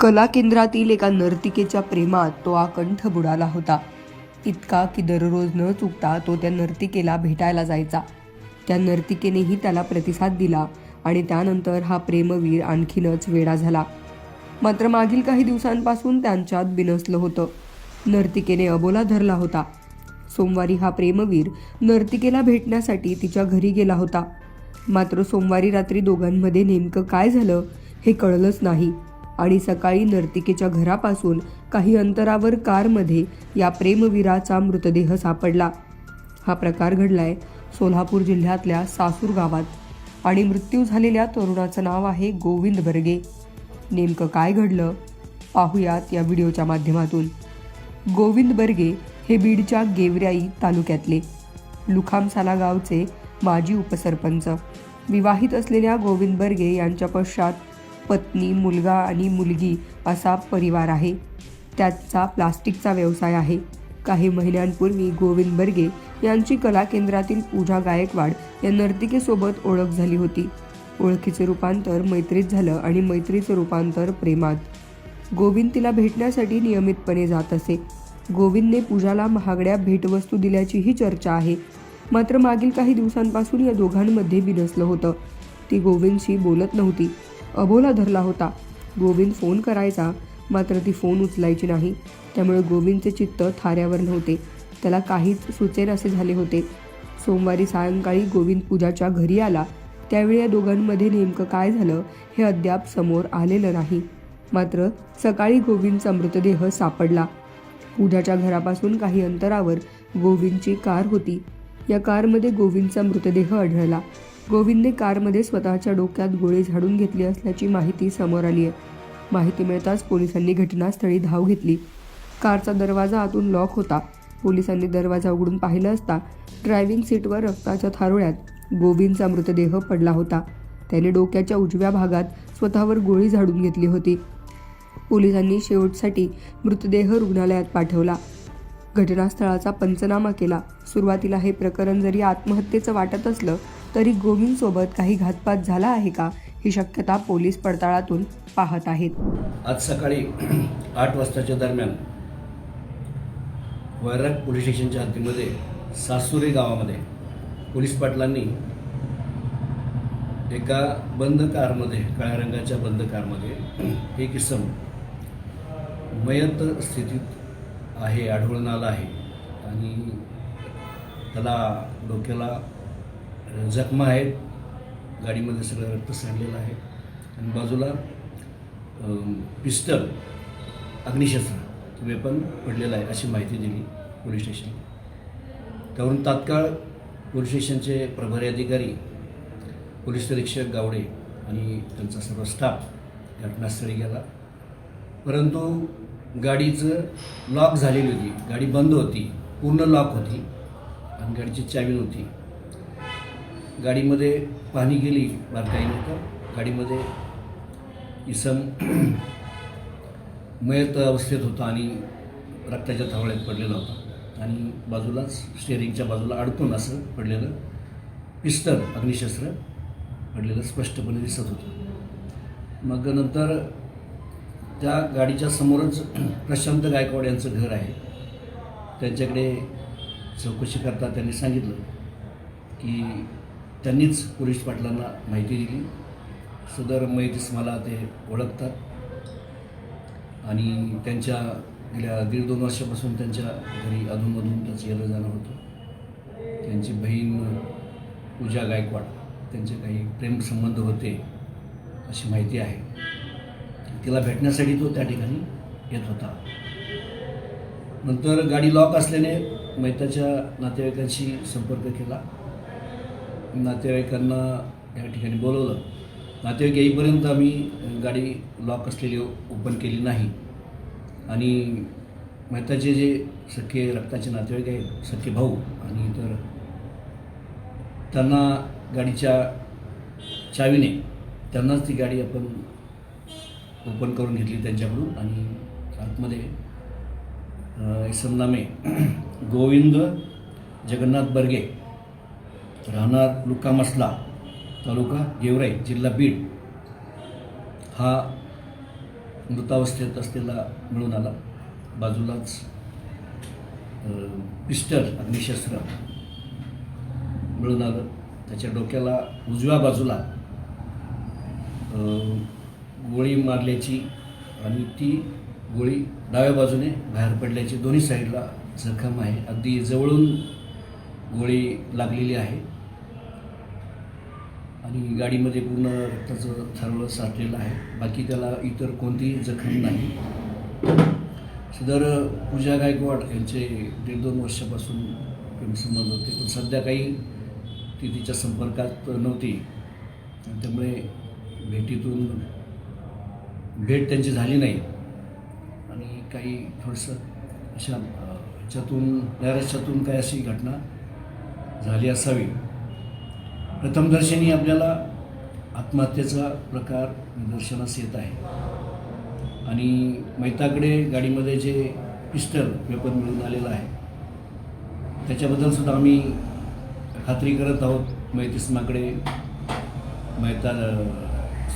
कला केंद्रातील एका नर्तिकेच्या प्रेमात तो आकंठ बुडाला होता. इतका की दररोज न चुकता तो त्या नर्तिकेला भेटायला जायचा. त्या नर्तिकेनेही त्याला प्रतिसाद दिला आणि त्यानंतर हा प्रेमवीर आणखीनच वेडा झाला. मात्र मागील काही दिवसांपासून त्यांच्यात बिनसलं होतं. नर्तिकेने अबोला धरला होता. सोमवारी हा प्रेमवीर नर्तिकेला भेटण्यासाठी तिच्या घरी गेला होता. मात्र सोमवारी रात्री दोघांमध्ये नेमकं काय झालं हे कळलंच नाही. आणि सकाळी नर्तिकेच्या घरापासून काही अंतरावर कारमध्ये या प्रेमवीराचा मृतदेह सापडला. हा प्रकार घडलाय सोलापूर जिल्ह्यातल्या सासूर गावात आणि मृत्यू झालेल्या तरुणाचं नाव आहे गोविंद बर्गे. नेमकं काय घडलं? पाहुयात या व्हिडिओच्या माध्यमातून. गोविंद बर्गे हे बीडच्या गेवराई तालुक्यातले लुखामसाला गावचे माजी उपसरपंच. विवाहित असलेल्या गोविंद बर्गे यांच्या पश्चात पत्नी मुलगा आणि मुलगी असा परिवार आहे. त्याचा प्लास्टिकचा व्यवसाय आहे. काही महिन्यांपूर्वी गोविंद बर्गे यांची कला केंद्रातील पूजा गायकवाड या नर्तिकेसोबत ओळख झाली होती. ओळखीचे रूपांतर मैत्रीत झालं आणि मैत्रीचं रूपांतर प्रेमात. गोविंद तिला भेटण्यासाठी नियमितपणे जात असे. गोविंदने पूजाला महागड्या भेटवस्तू दिल्याचीही चर्चा आहे. मात्र मागील काही दिवसांपासून या दोघांमध्ये बिनसलं होतं. ती गोविंदशी बोलत नव्हती. अबोला धरला होता. गोविंद फोन करायचा मात्र ती फोन उचलायची नाही. त्यामुळे गोविंदचे चित्त थाऱ्यावर नव्हते. त्याला काहीच सुचेन असे झाले होते. सोमवारी सायंकाळी गोविंद पूजाच्या घरी आला. त्यावेळी या दोघांमध्ये नेमकं काय झालं हे अद्याप समोर आलेलं नाही. मात्र सकाळी गोविंदचा मृतदेह सापडला. पूजाच्या घरापासून काही अंतरावर गोविंदची कार होती. या कारमध्ये गोविंदचा मृतदेह आढळला. गोविंदने कारमध्ये स्वतःच्या डोक्यात गोळी झाडून घेतली असल्याची माहिती समोर आली आहे. माहिती मिळताच पोलिसांनी घटनास्थळी धाव घेतली. कारचा दरवाजा आतून लॉक होता. पोलिसांनी दरवाजा उघडून पाहिलं असता ड्रायव्हिंग सीटवर रक्ताच्या थारोळ्यात गोविंदचा मृतदेह पडला होता. त्याने डोक्याच्या उजव्या भागात स्वतःवर गोळी झाडून घेतली होती. पोलिसांनी शेवटसाठी मृतदेह रुग्णालयात पाठवला. घटनास्थळाचा पंचनामा केला. सुरुवातीला हे प्रकरण जरी आत्महत्येचं वाटत असलं तरी गोविंदसोबत काही घातपात झाला आहे का ही शक्यता पोलीस पडताळातून पाहत आहेत. आज सकाळी आठ वाजताच्या दरम्यान वैराग पोलीस स्टेशनच्या हद्दीमध्ये सासुरे गावामध्ये पोलीस पाटलांनी एका बंद कारमध्ये काळ्या रंगाच्या बंद कारमध्ये एक इसम मयत स्थितीत आहे आढळून आला आहे. आणि त्याला डोक्याला जखमा आहेत. गाडीमध्ये सगळं रक्त सांडलेलं आहे. आणि बाजूला पिस्टल अग्निशस्त्र वेपन पडलेलं आहे अशी माहिती दिली पोलीस स्टेशन. त्यावरून तात्काळ पोलीस स्टेशनचे प्रभारी अधिकारी पोलीस निरीक्षक गावडे आणि त्यांचा सर्व स्टाफ घटनास्थळी गेला. परंतु गाडीचं लॉक झालेली होती. गाडी बंद होती पूर्ण लॉक होती. आणि गाडीची चावी नव्हती. गाडीमध्ये पाहणी गेली बारकाईने तर गाडीमध्ये इसम मयत अवस्थेत होता आणि रक्ताच्या थावळ्यात पडलेला होता. आणि बाजूलाच स्टेअरिंगच्या बाजूला अडकून असं पडलेलं पिस्टल अग्निशस्त्र पडलेलं स्पष्टपणे दिसत होतं. मग नंतर त्या गाडीच्या समोरच प्रशांत गायकवाड यांचं घर आहे. त्यांच्याकडे चौकशी करता त्यांनी सांगितलं की त्यांनीच पोलीस पाटलांना माहिती दिली. सदर मैतीस मला ते ओळखतात. आणि त्यांच्या गेल्या दीड दोन वर्षापासून त्यांच्या घरी अधूनमधून त्याचं येणं जाणं होतं. त्यांची बहीण पूजा गायकवाड त्यांचे काही प्रेमसंबंध होते अशी माहिती आहे. तिला भेटण्यासाठी तो त्या ठिकाणी येत होता. नंतर गाडी लॉक असल्याने मैताच्या नातेवाईकांशी संपर्क केला. नातेवाईकांना या ठिकाणी बोलवलं. नातेवाईक येईपर्यंत आम्ही गाडी लॉक असलेली ओपन केली नाही. आणि मेहताचे जे सख्खे रक्ताचे नातेवाईक आहेत सख्खे भाऊ आणि तर त्यांना गाडीच्या चावीने त्यांनाच ती गाडी आपण ओपन करून घेतली त्यांच्याकडून आणि आतमध्ये इसमनामे गोविंद जगन्नाथ बर्गे राहणार लुक्कामसला तालुका गेवराई जिल्हा बीड. हा मृतावस्थेत असलेला मिळून आला. बाजूलाच पिस्टल अग्निशस्त्र मिळून आलं. त्याच्या डोक्याला उजव्या बाजूला गोळी मारल्याची आणि ती गोळी डाव्या बाजूने बाहेर पडल्याची दोन्ही साईडला जखम आहे. अगदी जवळून गोळी लागलेली आहे. आणि गाडीमध्ये पूर्ण रक्ताचं थरवळ साठलेलं आहे. बाकी त्याला इतर कोणतीही जखम नाही. सदर पूजा गायकवाड यांचे दीड दोन वर्षापासून प्रेमसंबंध होते. पण सध्या काही ती तिच्या संपर्कात नव्हती. त्यामुळे भेटीतून भेट त्यांची झाली नाही. आणि काही थोडंसं अशा ह्याच्यातून नैराश्यातून काही अशी घटना झाली असावी. प्रथमदर्शनी आपल्याला आत्महत्येचा प्रकार निदर्शनास येत आहे. आणि मैताकडे गाडीमध्ये जे पिस्टल वेपन मिळून आलेलं आहे त्याच्याबद्दल सुद्धा आम्ही खात्री करत आहोत. मैतिस्माकडे मैता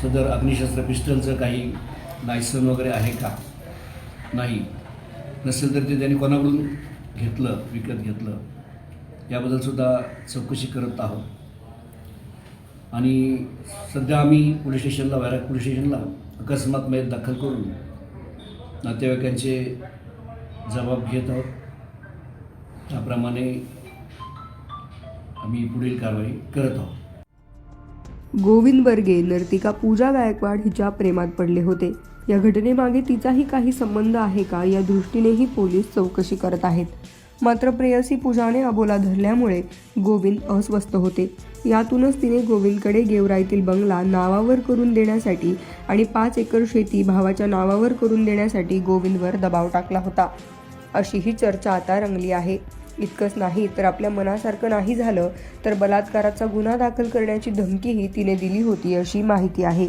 सदर अग्निशस्त्र पिस्टलचं काही लायसन वगैरे आहे का? नाही. नसेल तर ते त्यांनी कोणाकडून घेतलं विकत घेतलं? याबद्दल सुद्धा चौकशी करत आहोत. आणि सध्या आम्ही पोलीस स्टेशनला वैराग पोलीस स्टेशनला अकस्मात मयत दाखल करून नातेवाईकांचे जबाब घेत आहोत. त्याप्रमाणे आम्ही पुढील कारवाई करत आहोत. गोविंद बर्गे नर्तिका पूजा गायकवाड हिच्या प्रेमात पडले होते. या घटनेमागे तिचाही काही संबंध आहे का या दृष्टीनेही पोलीस चौकशी करत आहेत. मात्र प्रेयसी पूजाने अबोला धरल्यामुळे गोविंद अस्वस्थ होते. यातूनच तिने गोविंदकडे गेवराईतील बंगला नावावर करून देण्यासाठी आणि पाच एकर शेती भावाच्या नावावर करून देण्यासाठी गोविंदवर दबाव टाकला होता. अशी ही चर्चा आता रंगली आहे. इतकंच नाही तर आपल्या मनासारखं नाही झालं तर बलात्काराचा गुन्हा दाखल करण्याची धमकीही तिने दिली होती अशी माहिती आहे.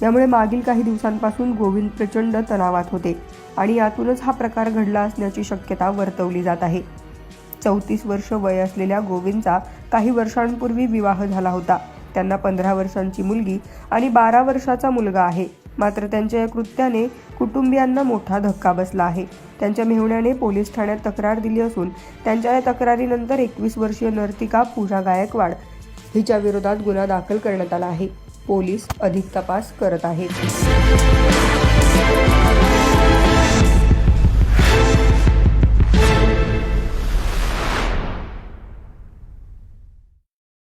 त्यामुळे मागील काही दिवसांपासून गोविंद प्रचंड तणावात होते आणि यातूनच हा प्रकार घडला असण्याची शक्यता वर्तवली जात आहे. चौतीस वर्ष वय असलेल्या गोविंदचा काही वर्षांपूर्वी विवाह झाला होता. त्यांना पंधरा वर्षांची मुलगी आणि बारा वर्षाचा मुलगा आहे. मात्र त्यांच्या या कृत्याने कुटुंबियांना मोठा धक्का बसला आहे. त्यांच्या मेहुण्याने पोलीस ठाण्यात तक्रार दिली असून त्यांच्या या तक्रारीनंतर एकवीस वर्षीय नर्तिका पूजा गायकवाड हिच्या विरोधात गुन्हा दाखल करण्यात आला आहे. पोलीस अधिक तपास करत आहेत.